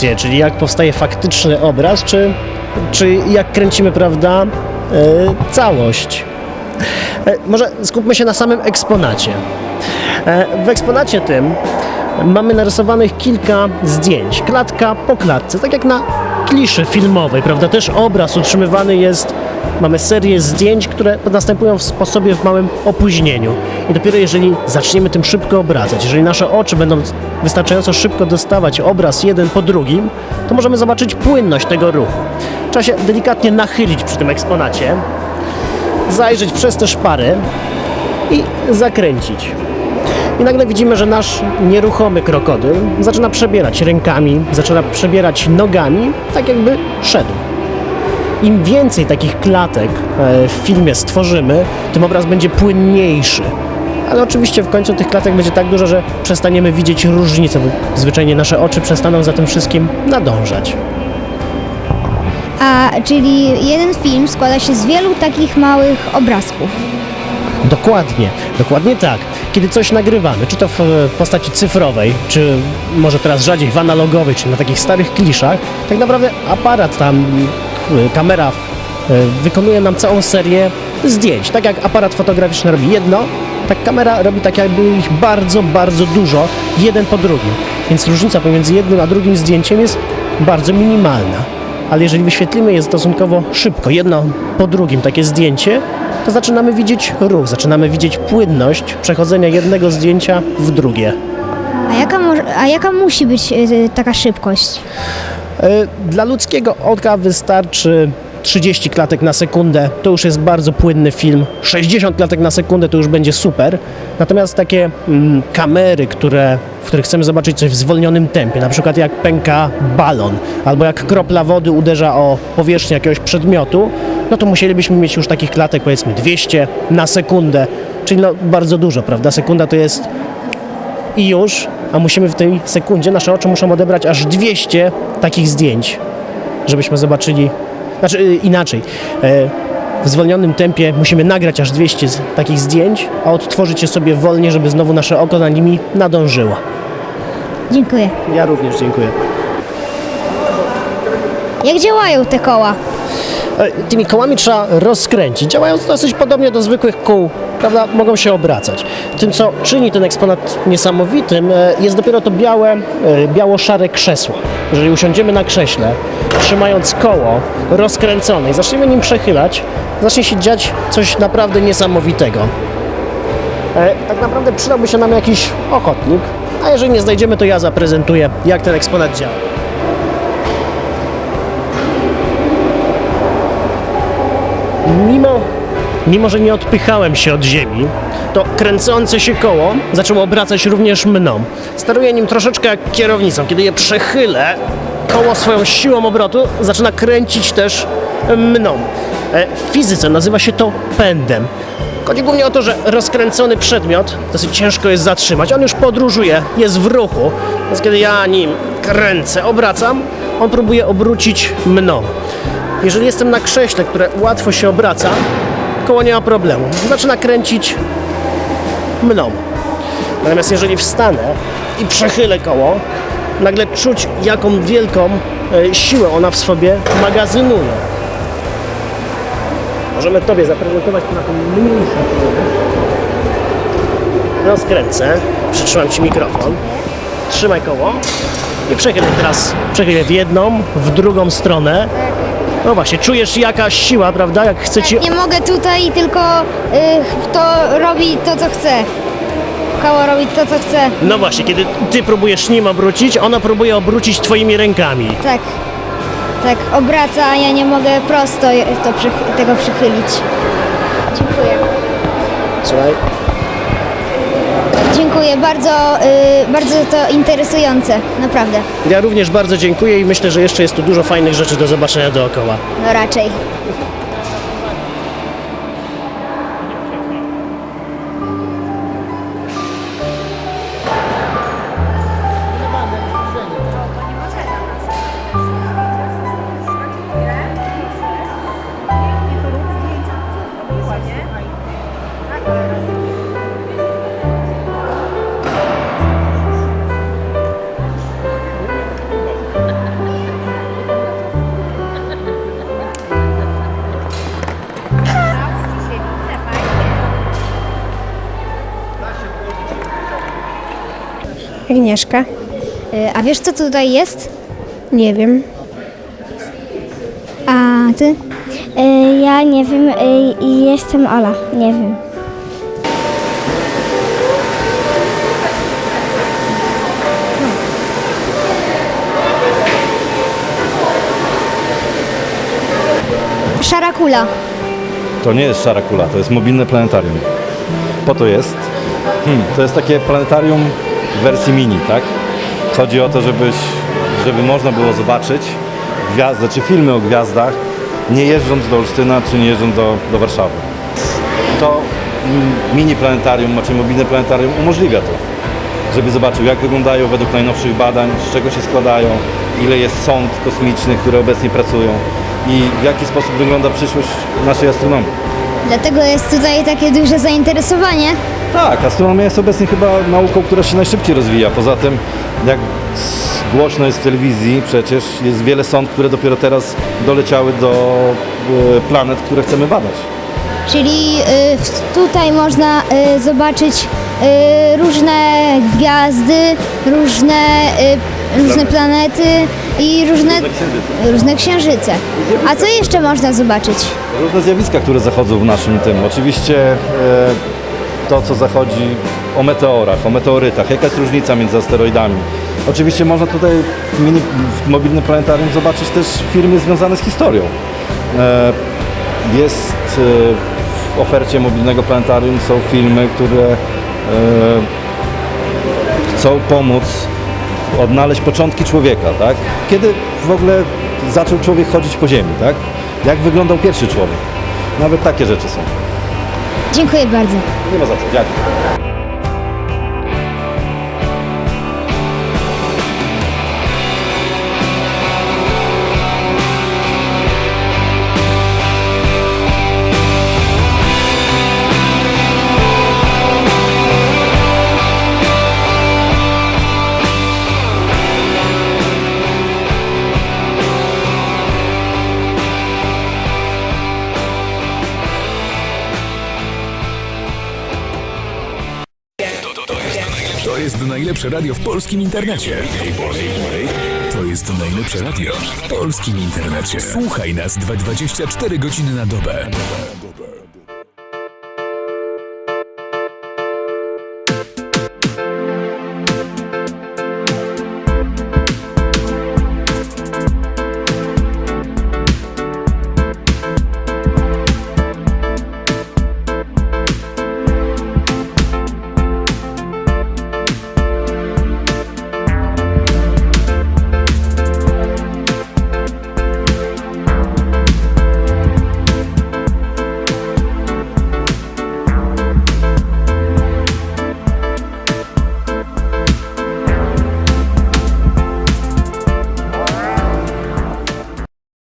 czyli jak powstaje faktyczny obraz, czy, czy jak kręcimy, prawda, e, całość. E, może skupmy się na samym eksponacie. E, w eksponacie tym mamy narysowanych kilka zdjęć, klatka po klatce, tak jak na kliszy filmowej, prawda? Też obraz utrzymywany jest, mamy serię zdjęć, które następują w sposobie w małym opóźnieniu. I dopiero jeżeli zaczniemy tym szybko obracać, jeżeli nasze oczy będą wystarczająco szybko dostawać obraz jeden po drugim, to możemy zobaczyć płynność tego ruchu. Trzeba się delikatnie nachylić przy tym eksponacie, zajrzeć przez te szpary i zakręcić. I nagle widzimy, że nasz nieruchomy krokodyl zaczyna przebierać rękami, zaczyna przebierać nogami, tak jakby szedł. Im więcej takich klatek e, w filmie stworzymy, tym obraz będzie płynniejszy. Ale oczywiście w końcu tych klatek będzie tak dużo, że przestaniemy widzieć różnicę, bo zwyczajnie nasze oczy przestaną za tym wszystkim nadążać. A czyli jeden film składa się z wielu takich małych obrazków. Dokładnie, dokładnie tak. Kiedy coś nagrywamy, czy to w e, postaci cyfrowej, czy może teraz rzadziej w analogowej, czy na takich starych kliszach, tak naprawdę aparat tam, kamera e, wykonuje nam całą serię zdjęć. Tak jak aparat fotograficzny robi jedno, tak kamera robi tak jakby ich bardzo, bardzo dużo, jeden po drugim. Więc różnica pomiędzy jednym a drugim zdjęciem jest bardzo minimalna. Ale jeżeli wyświetlimy je stosunkowo szybko, jedno po drugim takie zdjęcie, to zaczynamy widzieć ruch, zaczynamy widzieć płynność przechodzenia jednego zdjęcia w drugie. A jaka, a jaka musi być y, taka szybkość? E, Dla ludzkiego oka wystarczy 30 klatek na sekundę, to już jest bardzo płynny film. 60 klatek na sekundę to już będzie super. Natomiast takie mm, kamery, które, w których chcemy zobaczyć coś w zwolnionym tempie, na przykład jak pęka balon, albo jak kropla wody uderza o powierzchnię jakiegoś przedmiotu, no to musielibyśmy mieć już takich klatek powiedzmy 200 na sekundę, czyli no bardzo dużo, prawda? Sekunda to jest i już, a musimy w tej sekundzie, nasze oczy muszą odebrać aż 200 takich zdjęć, żebyśmy zobaczyli, znaczy y, inaczej, e, w zwolnionym tempie musimy nagrać aż 200 z- takich zdjęć, a odtworzyć je sobie wolnie, żeby znowu nasze oko na nimi nadążyło. Dziękuję. Ja również dziękuję. Jak działają te koła? E, Tymi kołami trzeba rozkręcić. Działają dosyć podobnie do zwykłych kół, prawda? Mogą się obracać. Tym, co czyni ten eksponat niesamowitym, e, jest dopiero to białe, e, biało-szare krzesło. Jeżeli usiądziemy na krześle, trzymając koło rozkręcone i zaczniemy nim przechylać, zacznie się dziać coś naprawdę niesamowitego. E, Tak naprawdę przydałby się nam jakiś ochotnik, a jeżeli nie znajdziemy, to ja zaprezentuję, jak ten eksponat działa. Mimo, mimo, że nie odpychałem się od ziemi, to kręcące się koło zaczęło obracać również mną. Steruję nim troszeczkę jak kierownicą. Kiedy je przechylę, koło swoją siłą obrotu zaczyna kręcić też mną. E, W fizyce nazywa się to pędem. Chodzi głównie o to, że rozkręcony przedmiot dosyć ciężko jest zatrzymać. On już podróżuje, jest w ruchu, więc kiedy ja nim kręcę, obracam, on próbuje obrócić mną. Jeżeli jestem na krześle, które łatwo się obraca, koło nie ma problemu. Zaczyna kręcić mną. Natomiast jeżeli wstanę i przechylę koło, nagle czuć jaką wielką e, siłę ona w sobie magazynuje. Możemy Tobie zaprezentować tą mniejszą. Rozkręcę, przytrzymam Ci mikrofon, trzymaj koło i przechylę teraz, przechylę w jedną, w drugą stronę. No właśnie, czujesz jaka siła, prawda, jak chce Ci Nie mogę tutaj, tylko y, to robi to, co chce. Koło robi to, co chce. No właśnie, kiedy ty próbujesz nim obrócić, ona próbuje obrócić twoimi rękami. Tak. Tak, obraca, a ja nie mogę prosto je- to tego przychylić. Dziękuję. Słuchaj. Dziękuję, bardzo, y, bardzo to interesujące, naprawdę. Ja również bardzo dziękuję i myślę, że jeszcze jest tu dużo fajnych rzeczy do zobaczenia dookoła. No raczej. Agnieszka. Y, A wiesz, co tutaj jest? Nie wiem. A ty? Ja nie wiem i jestem Ola, nie wiem. Szara kula. To nie jest szara kula, to jest mobilne planetarium. Po to jest. Hmm, to jest takie planetarium w wersji mini, tak? Chodzi o to, żebyś, żeby można było zobaczyć gwiazdy, czy filmy o gwiazdach, nie jeżdżąc do Olsztyna, czy nie jeżdżąc do, do Warszawy. To mini planetarium, znaczy mobilne planetarium umożliwia to, żeby zobaczył, jak wyglądają według najnowszych badań, z czego się składają, ile jest sąd kosmicznych, które obecnie pracują i w jaki sposób wygląda przyszłość naszej astronomii. Dlatego jest tutaj takie duże zainteresowanie. Tak, astronomia jest obecnie chyba nauką, która się najszybciej rozwija. Poza tym, jak głośno jest w telewizji, przecież jest wiele sąd, które dopiero teraz doleciały do e, planet, które chcemy badać. Czyli y, tutaj można y, zobaczyć y, różne gwiazdy, różne, y, różne planety i różne, różne księżyce. A co jeszcze można zobaczyć? Różne zjawiska, które zachodzą w naszym tym. Oczywiście e, to, co zachodzi o meteorach, o meteorytach, jaka jest różnica między asteroidami. Oczywiście można tutaj w, mini, w mobilnym planetarium zobaczyć też filmy związane z historią. E, jest e, w ofercie mobilnego planetarium są filmy, które e, chcą pomóc odnaleźć początki człowieka, tak? Kiedy w ogóle zaczął człowiek chodzić po ziemi, tak? Jak wyglądał pierwszy człowiek? Nawet takie rzeczy są. Dziękuję bardzo. Nie ma za co, dziękuję. Jest najlepsze radio w polskim internecie. To jest najlepsze radio w polskim internecie. Słuchaj nas 24 godziny na dobę.